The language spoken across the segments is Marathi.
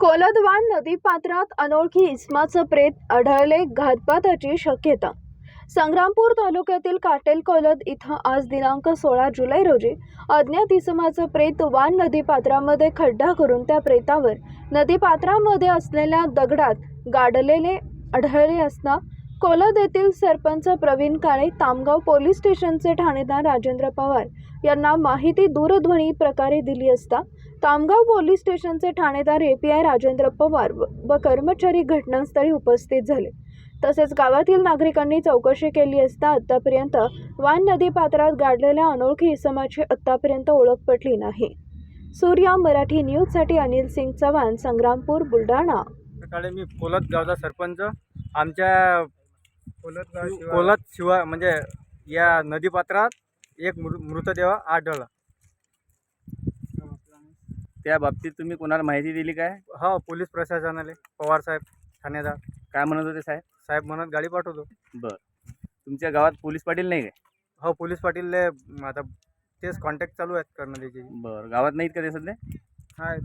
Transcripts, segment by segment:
कोलदवान नदीपात्रात अनोळखी इस्माचं प्रेत आढळले घातपाताची शक्यता. संग्रामपूर तालुक्यातील काटेल कोलद इथं आज दिनांक सोळा जुलै रोजी अज्ञात इसमाचं प्रेत वान नदीपात्रामध्ये खड्डा करून त्या प्रेतावर नदीपात्रामध्ये असलेल्या दगडात गाडलेले आढळले असता कोलद येथील सरपंच प्रवीण काळे तामगाव पोलीस स्टेशनचे ठाणेदार राजेंद्र पवार यांना माहिती दूरध्वनी प्रकारे दिली असता तामगाव पोलीस स्टेशनचे ठाणेदार A P I Rajendra Pawar व कर्मचारी घटनास्थळी उपस्थित झाले. तसेच गावातील नागरिकांनी चौकशी केली असता आतापर्यंत वान नदी पात्रात गाडलेल्या अनोळखी इसमाची आतापर्यंत ओळख पटली नाही. सूर्या मराठी न्यूजसाठी अनिल सिंग चव्हाण संग्रामपूर बुलढाणा. सकाळी मी कोलत गावचा सरपंच. आमच्या कोलत कोलत शिवा म्हणजे या नदीपात्रात एक मृ मृतदेह आढळला. त्या बाबतीत तुम्ही कोणाला माहिती दिली काय? हो पोलीस प्रशासनाले पवार साहेब ठाणेदार. काय म्हणत होते साहेब? साहेब म्हणत गाडी पाठवतो. बर. तुमच्या गावात पोलीस पाटील नाही काय? हो पोलीस पाटीलले आता तेच कॉन्टॅक्ट चालू आहेत करणं त्याची बर. गावात नाहीत का ते सध्या? हाय.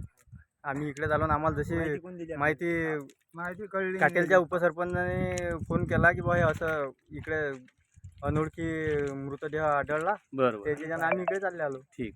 आम्ही इकडे झालो ना आम्हाला जशी माहिती माहिती कळली काटेलच्या उपसरपंचाने फोन केला की बा हे असं इकडे अनोळखी मृतदेह आढळला. बर बर त्याच्यानं आम्ही इकडे चालले आलो. ठीक.